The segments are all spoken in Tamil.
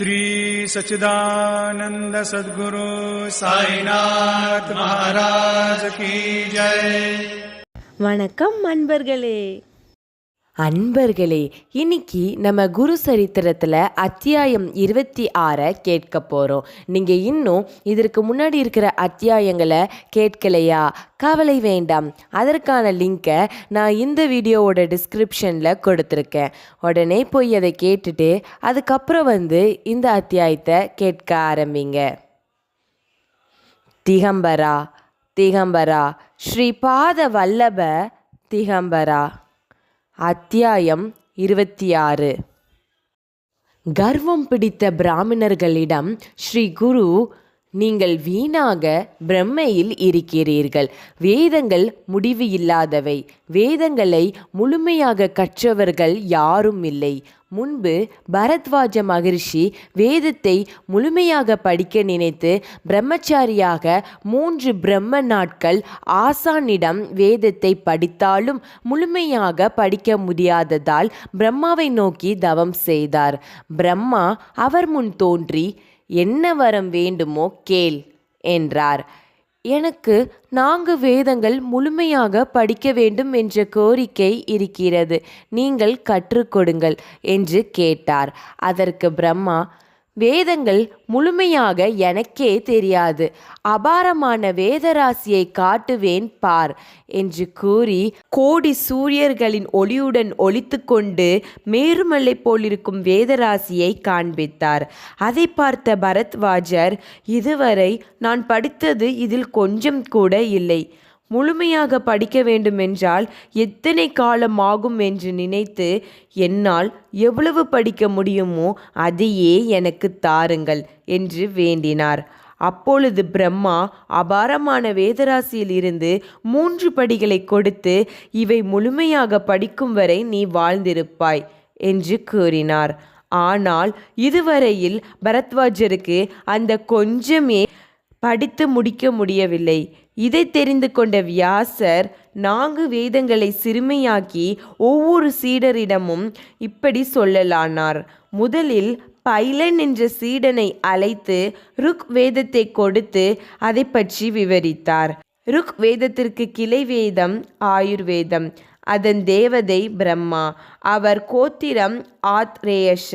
श्री सच्चिदानंद सद्गुरु साईनाथ महाराज की जय வணக்கம் அன்பர்களே அன்பர்களே இன்னைக்கு நம்ம குரு சரித்திரத்தில் அத்தியாயம் இருபத்தி ஆறை கேட்க போகிறோம் நீங்கள் இன்னும் இதற்கு முன்னாடி இருக்கிற அத்தியாயங்களை கேட்கலையா? கவலை வேண்டாம். அதற்கான லிங்கை நான் இந்த வீடியோவோட டிஸ்கிரிப்ஷனில் கொடுத்துருக்கேன். உடனே போய் அதை கேட்டுட்டு அதுக்கப்புறம் வந்து இந்த அத்தியாயத்தை கேட்க ஆரம்பிங்க. திகம்பரா திகம்பரா ஸ்ரீபாத வல்லப திகம்பரா. அத்தியாயம் இருபத்தி ஆறு கர்வம் பிடித்த பிராமணர்களிடம் ஸ்ரீ குரு நீங்கள் வீணாக பிரம்மையில் இருக்கிறீர்கள். வேதங்கள் முடிவு இல்லாதவை. வேதங்களை முழுமையாக கற்றவர்கள் யாரும் இல்லை. முன்பு பரத்வாஜ மகரிஷி வேதத்தை முழுமையாக படிக்க நினைத்து பிரம்மச்சாரியாக மூன்று பிரம்ம நாட்கள் ஆசானிடம் வேதத்தை படித்தாலும் முழுமையாக படிக்க முடியாததால் பிரம்மாவை நோக்கி தவம் செய்தார். பிரம்மா அவர் முன் தோன்றி என்ன வரம் வேண்டுமோ கேள் என்றார். எனக்கு நான்கு வேதங்கள் முழுமையாக படிக்க வேண்டும் என்ற கோரிக்கை இருக்கிறது. நீங்கள் கற்றுக்கொடுங்கள் என்று கேட்டார். அதற்கு பிரம்மா வேதங்கள் முழுமையாக எனக்கே தெரியாது. அபாரமான வேதராசியை காட்டுவேன் பார் என்று கூறி கோடி சூரியர்களின் ஒளியுடன் ஒழித்து கொண்டு மேருமலை போலிருக்கும் வேதராசியை காண்பித்தார். அதை பார்த்த பரத்வாஜர் இதுவரை நான் படித்தது இதில் கொஞ்சம் கூட இல்லை. முழுமையாக படிக்க வேண்டுமென்றால் எத்தனை காலம் ஆகும் என்று நினைத்து என்னால் எவ்வளவு படிக்க முடியுமோ அதையே எனக்கு தாருங்கள் என்று வேண்டினார். அப்பொழுது பிரம்மா அபாரமான வேதராசியில் இருந்து மூன்று படிகளை கொடுத்து இவை முழுமையாக படிக்கும் வரை நீ வாழ்ந்திருப்பாய் என்று கூறினார். ஆனால் இதுவரையில் பரத்வாஜருக்கு அந்த கொஞ்சமே படித்து முடிக்க முடியவில்லை. இதை தெரிந்து கொண்ட வியாசர் நான்கு வேதங்களை சிறுமையாக்கி ஒவ்வொரு சீடரிடமும் இப்படி சொல்லலானார். முதலில் பைலன் என்ற சீடனை அழைத்து ருக் வேதத்தை கொடுத்து அதை பற்றி விவரித்தார். ருக் வேதத்திற்கு கிளை வேதம் ஆயுர்வேதம். அதன் தேவதை பிரம்மா. அவர் கோத்திரம் ஆத்ரேயஷ.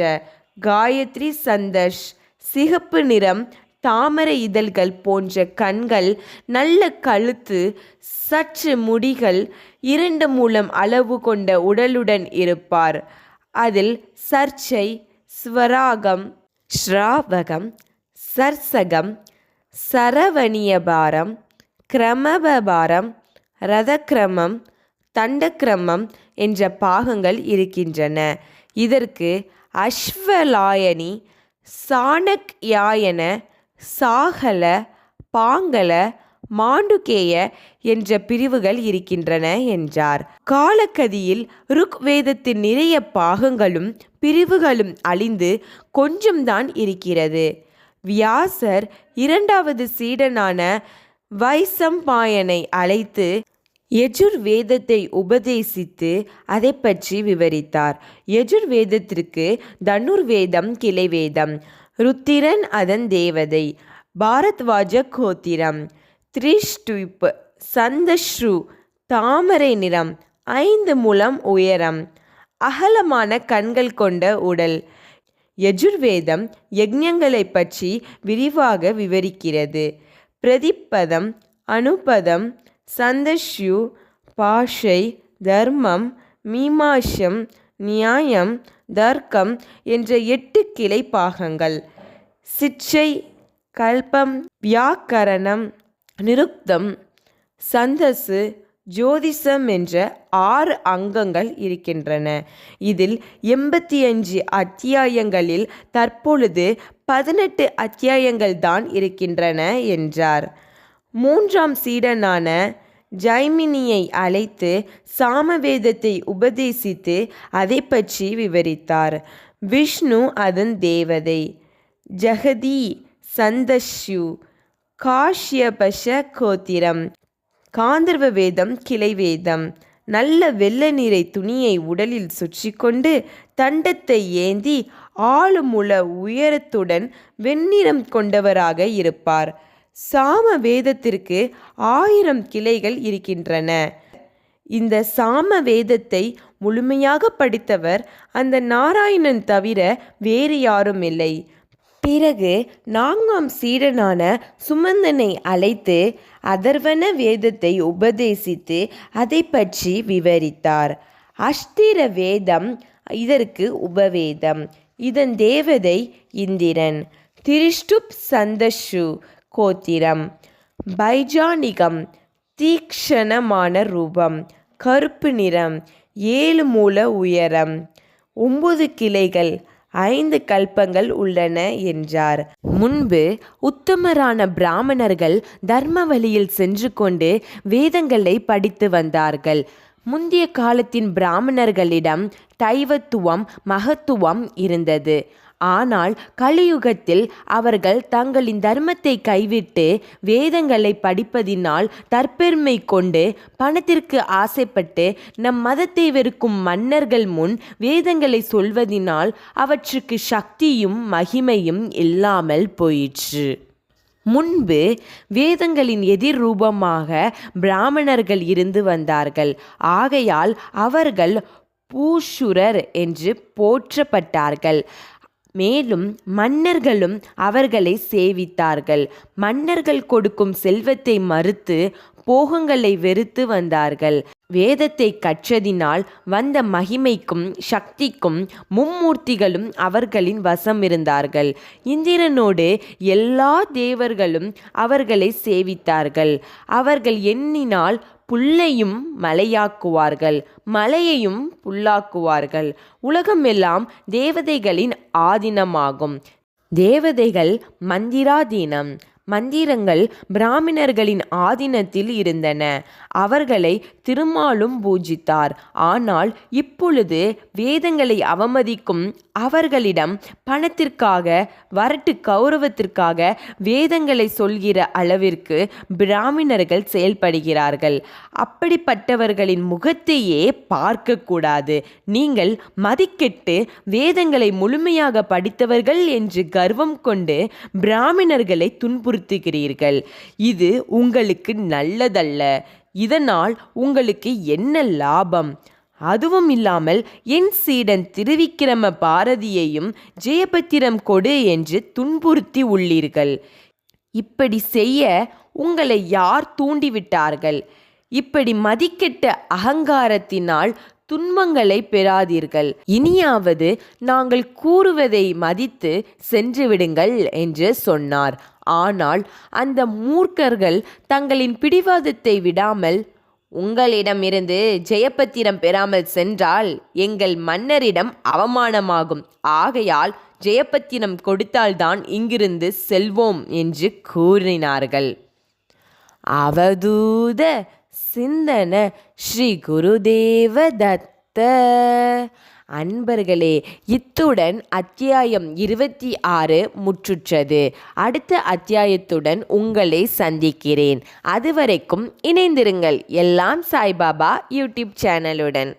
காயத்ரி சந்தஷ். சிகப்பு நிறம் தாமரை இதழ்கள் போன்ற கண்கள் நல்ல கழுத்து சற்று முடிகள் இரண்டு மூலம் அளவு கொண்ட உடலுடன் இருப்பார். அதில் சர்ச்சை ஸ்வராகம் ஸ்ராவகம் சர்சகம் சரவணியபாரம் கிரமபபாரம் ரதக்கிரமம் தண்டக்கிரமம் என்ற பாகங்கள் இருக்கின்றன. இதற்கு அஸ்வலாயனி சாணக்யாயன சாகல பாங்கல மாண்டுகேய என்ற பிரிவுகள் இருக்கின்றன என்றார். காலக்கதியில் ருக் வேதத்தின் நிறைய பாகங்களும் பிரிவுகளும் அழிந்து கொஞ்சம்தான் இருக்கிறது. வியாசர் இரண்டாவது சீடனான வைசம்பாயனை அழைத்து யஜுர் வேதத்தை உபதேசித்து அதை பற்றி விவரித்தார். யஜுர் வேதத்திற்கு தனுர் வேதம் கிளை வேதம் ருத்திரன் அதன் தேவதை. பாரத்வாஜ கோத்திரம். த்ரிஷ்டுப் சந்தஸ்ரு தாமரை நிறம். ஐந்து முழம் உயரம். அகலமான கண்கள் கொண்ட உடல். யஜுர்வேதம் யஜ்யங்களை பற்றி விரிவாக விவரிக்கிறது. பிரதிப்பதம் அனுபதம் சந்தஷ்யு பாஷை தர்மம் மீமாஷம் நியாயம் தர்க்கம் என்ற எட்டு கிளை பாகங்கள். சிற்றை கல்பம் வியாக்கரணம் நிருக்தம் சந்தசு ஜோதிஷம் என்ற ஆறு அங்கங்கள் இருக்கின்றன. இதில் எண்பத்தி அஞ்சு அத்தியாயங்களில் தற்பொழுது பதினெட்டு அத்தியாயங்கள் தான் இருக்கின்றன என்றார். மூன்றாம் சீடனான ஜைமினியை அழைத்து சாமவேதத்தை உபதேசித்து அதை பற்றி விவரித்தார். விஷ்ணு அதன் தேவதை. ஜெகதி சந்தஷ்யு. காஷ்யபஷ கோத்திரம். காந்தர்வ வேதம் கிளை வேதம். நல்ல வெள்ள நீரை துணியை உடலில் சுற்றி கொண்டு தண்டத்தை ஏந்தி ஆளுமுள உயரத்துடன் வெண்ணிறம் கொண்டவராக இருப்பார். சாம வேதத்திற்கு ஆயிரம் கிளைகள் இருக்கின்றன. இந்த சாம வேதத்தை முழுமையாக படித்தவர் அந்த நாராயணன் தவிர வேறு யாரும் இல்லை. பிறகு நான்காம் சீடனான சுமந்தனை அழைத்து அதர்வன வேதத்தை உபதேசித்து அதை பற்றி விவரித்தார். அஷ்டிர வேதம் இதற்கு உபவேதம். இதன் தேவதை இந்திரன். திரிஷ்டுப் சந்தஷு. கோத்திரம். பைஜானிகம் தீக்ஷணமான ரூபம். கருப்பு நிறம் ஏழு மூல உயரம். ஒன்பது கிளைகள் ஐந்து கல்பங்கள் உள்ளன என்றார். முன்பு உத்தமரான பிராமணர்கள் தர்ம வழியில் சென்று கொண்டு வேதங்களை படித்து வந்தார்கள். முந்தைய காலத்தின் பிராமணர்களிடம் தைவத்துவம் மகத்துவம் இருந்தது. ஆனால் கலியுகத்தில் அவர்கள் தங்களின் தர்மத்தை கைவிட்டு வேதங்களை படிப்பதினால் தற்பெருமை கொண்டு பணத்திற்கு ஆசைப்பட்டு நம் மதத்தை வெறுக்கும் மன்னர்கள் முன் வேதங்களை சொல்வதினால் அவற்றுக்கு சக்தியும் மகிமையும் இல்லாமல் போயிற்று. முன்பு வேதங்களின் எதிர் ரூபமாக பிராமணர்கள் இருந்து வந்தார்கள். ஆகையால் அவர்கள் பூஷுரர் என்று போற்றப்பட்டார்கள். மேலும் மன்னர்களும் அவர்களை சேவித்தார்கள். மன்னர்கள் கொடுக்கும் செல்வத்தை மறுத்து போகங்களை வெறுத்து வந்தார்கள். வேதத்தை கற்றதினால் வந்த மகிமைக்கும் சக்திக்கும் மும்மூர்த்திகளும் அவர்களின் வசம் இருந்தார்கள். இந்திரனோடு எல்லா தேவர்களும் அவர்களை சேவித்தார்கள். அவர்கள் எண்ணினால் புல்லையும் மலையாக்குவார்கள் மலையையும் புல்லாக்குவார்கள். உலகமெல்லாம் தேவதைகளின் ஆதீனமாகும். தேவதைகள் மந்திராதீனம். மந்திரங்கள் பிராமணர்களின் ஆதீனத்தில் இருந்தன. அவர்களை திருமாலும் பூஜித்தார். ஆனால் இப்பொழுது வேதங்களை அவமதிக்கும் அவர்களிடம் பணத்திற்காக வரட்டு கௌரவத்திற்காக வேதங்களை சொல்கிற அளவிற்கு பிராமணர்கள் செயல்படுகிறார்கள். அப்படிப்பட்டவர்களின் முகத்தையே பார்க்கக்கூடாது. நீங்கள் மதிக்கெட்டு வேதங்களை முழுமையாக படித்தவர்கள் என்று கர்வம் கொண்டு பிராமணர்களை துன்புறுத்துகிறீர்கள் இது உங்களுக்கு நல்லதல்ல. இதனால் உங்களுக்கு என்ன லாபம்? அதுவும் இல்லாமல் என் சீடன் திருவிக்கிரம பாரதியையும் ஜெயபத்திரம் கொடு என்று துன்புறுத்தி உள்ளீர்கள். இப்படி செய்ய உங்களை யார் தூண்டிவிட்டார்கள்? இப்படி மதிக்கெட்ட அகங்காரத்தினால் துன்பங்களை பெறாதீர்கள். இனியாவது நாங்கள் கூறுவதை மதித்து சென்றுவிடுங்கள் என்று சொன்னார். ஆனால் அந்த மூர்க்கர்கள் தங்களின் பிடிவாதத்தை விடாமல் உங்களிடமிருந்து ஜெயபத்திரம் பெறாமல் சென்றால் எங்கள் மன்னரிடம் அவமானமாகும். ஆகையால் ஜெயபத்திரம் கொடுத்தால்தான் இங்கிருந்து செல்வோம் என்று கூறினார்கள். அவதூத சிந்தன ஸ்ரீ குருதேவ தத்த அன்பர்களே இத்துடன் அத்தியாயம் இருபத்தி ஆறு முற்றுற்றது. அடுத்த அத்தியாயத்துடன் உங்களை சந்திக்கிறேன். அதுவரைக்கும் இணைந்திருங்கள் எல்லாம் சாய்பாபா யூடியூப் சேனலுடன்.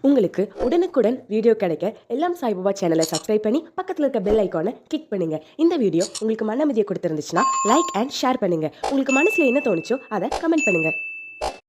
உங்களுக்கு உடனுக்குடன் வீடியோ கிடைக்க எல்லாம் சாய்பாபா சேனலை சப்ஸ்கிரைப் பண்ணி பக்கத்தில் இருக்க பெல் ஐக்கானை கிளிக் பண்ணுங்க. இந்த வீடியோ உங்களுக்கு மன அமைதியை கொடுத்துருந்துச்சுன்னா லைக் அண்ட் ஷேர் பண்ணுங்க. உங்களுக்கு மனசில் என்ன தோணுச்சோ அதை கமெண்ட் பண்ணுங்க.